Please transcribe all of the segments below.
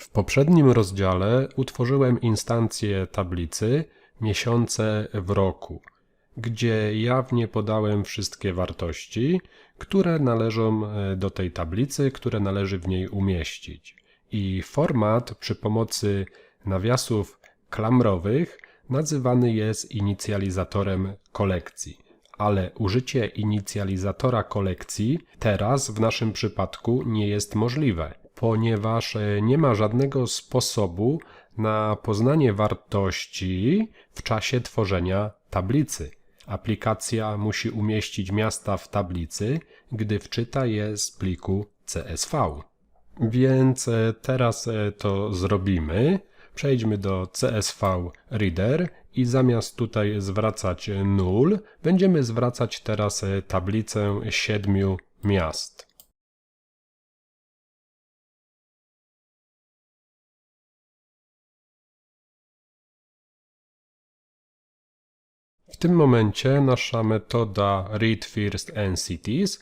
W poprzednim rozdziale utworzyłem instancję tablicy miesiące w roku, gdzie jawnie podałem wszystkie wartości, które należą e, do tej tablicy, które należy w niej umieścić. I format przy pomocy nawiasów klamrowych nazywany jest inicjalizatorem kolekcji. Ale użycie inicjalizatora kolekcji teraz w naszym przypadku nie jest możliwe, ponieważ e, nie ma żadnego sposobu na poznanie wartości w czasie tworzenia tablicy. Aplikacja musi umieścić miasta w tablicy, gdy wczyta je z pliku CSV. Więc e, teraz e, to zrobimy. Przejdźmy do CSV Reader i zamiast tutaj zwracać 0, będziemy zwracać teraz tablicę siedmiu miast. Tym momencie nasza metoda Read First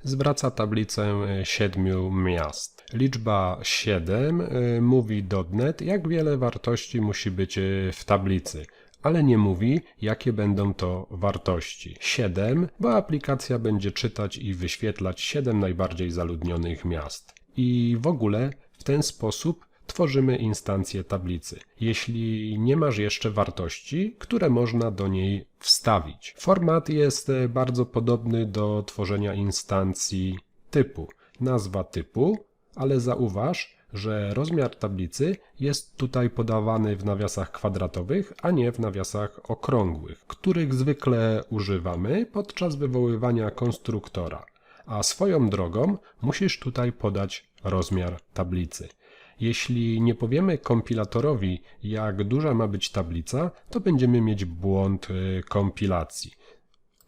zwraca tablicę e, siedmiu miast. Liczba 7 y, mówi .NET, jak wiele wartości musi być y, w tablicy, ale nie mówi, jakie będą to wartości. 7, bo aplikacja będzie czytać i wyświetlać 7 najbardziej zaludnionych miast. I w ogóle w ten sposób tworzymy instancję tablicy, jeśli nie masz jeszcze wartości, które można do niej wstawić. Format jest e, bardzo podobny do tworzenia instancji typu. Nazwa typu, ale zauważ, że rozmiar tablicy jest tutaj podawany w nawiasach kwadratowych, a nie w nawiasach okrągłych, których zwykle używamy podczas wywoływania konstruktora. A swoją drogą musisz tutaj podać rozmiar tablicy. Jeśli nie powiemy kompilatorowi, jak duża ma być tablica, to będziemy mieć błąd y, kompilacji.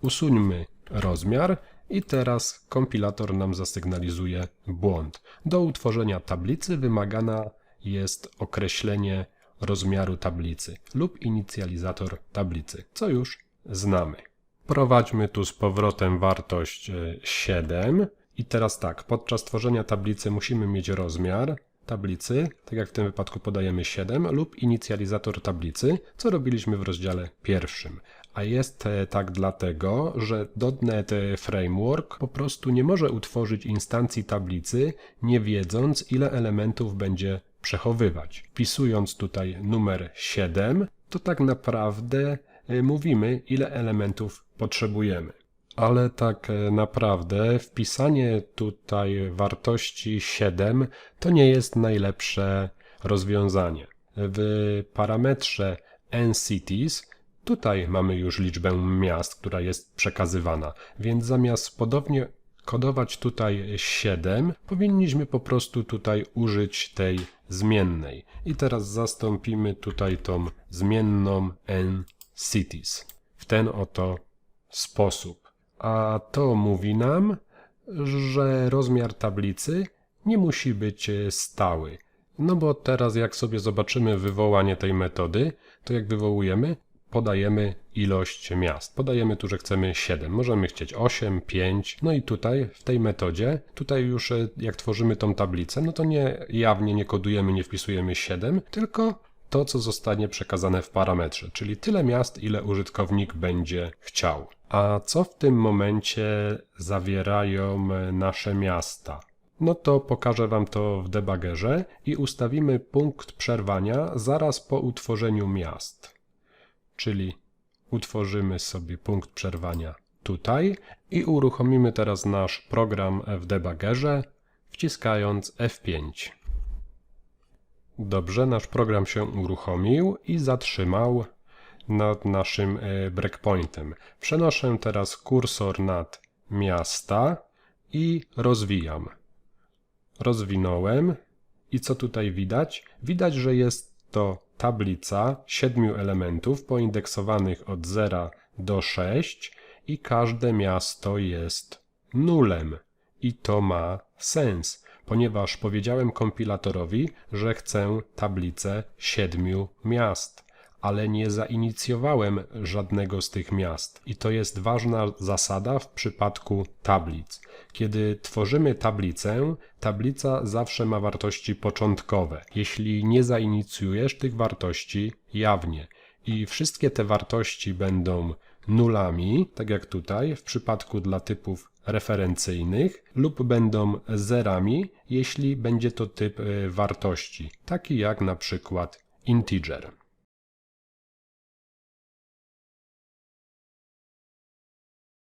Usuńmy rozmiar i teraz kompilator nam zasygnalizuje błąd. Do utworzenia tablicy wymagana jest określenie rozmiaru tablicy lub inicjalizator tablicy, co już znamy. Prowadźmy tu z powrotem wartość 7 i teraz tak, podczas tworzenia tablicy musimy mieć rozmiar tablicy, tak jak w tym wypadku podajemy 7 lub inicjalizator tablicy, co robiliśmy w rozdziale pierwszym. A jest e, tak dlatego, że .NET Framework po prostu nie może utworzyć instancji tablicy, nie wiedząc ile elementów będzie przechowywać. Wpisując tutaj numer 7, to tak naprawdę e, mówimy ile elementów potrzebujemy. Ale tak e, naprawdę wpisanie tutaj wartości 7 to nie jest najlepsze rozwiązanie. W parametrze nCities Tutaj mamy już liczbę miast, która jest przekazywana, więc zamiast podobnie kodować tutaj 7, powinniśmy po prostu tutaj użyć tej zmiennej. I teraz zastąpimy tutaj tą zmienną n cities w ten oto sposób. A to mówi nam, że rozmiar tablicy nie musi być stały. No bo teraz jak sobie zobaczymy wywołanie tej metody, to jak wywołujemy, podajemy ilość miast. Podajemy tu, że chcemy 7. Możemy chcieć 8, 5. No i tutaj w tej metodzie, tutaj już e, jak tworzymy tą tablicę, no to nie jawnie nie kodujemy, nie wpisujemy 7, tylko to, co zostanie przekazane w parametrze, czyli tyle miast, ile użytkownik będzie chciał. A co w tym momencie zawierają nasze miasta? No to pokażę Wam to w debuggerze i ustawimy punkt przerwania zaraz po utworzeniu miast czyli utworzymy sobie punkt przerwania tutaj i uruchomimy teraz nasz program w debuggerze, wciskając F5. Dobrze, nasz program się uruchomił i zatrzymał nad naszym e, breakpointem. Przenoszę teraz kursor nad miasta i rozwijam. Rozwinąłem i co tutaj widać? Widać, że jest to tablica siedmiu elementów poindeksowanych od 0 do 6 i każde miasto jest nulem. I to ma sens, ponieważ powiedziałem kompilatorowi, że chcę tablicę siedmiu miast, ale nie zainicjowałem żadnego z tych miast. I to jest ważna zasada w przypadku tablic. Kiedy tworzymy tablicę, tablica zawsze ma wartości początkowe, jeśli nie zainicjujesz tych wartości jawnie. I wszystkie te wartości będą nulami, tak jak tutaj w przypadku dla typów referencyjnych, lub będą zerami, jeśli będzie to typ y, wartości, taki jak na przykład integer.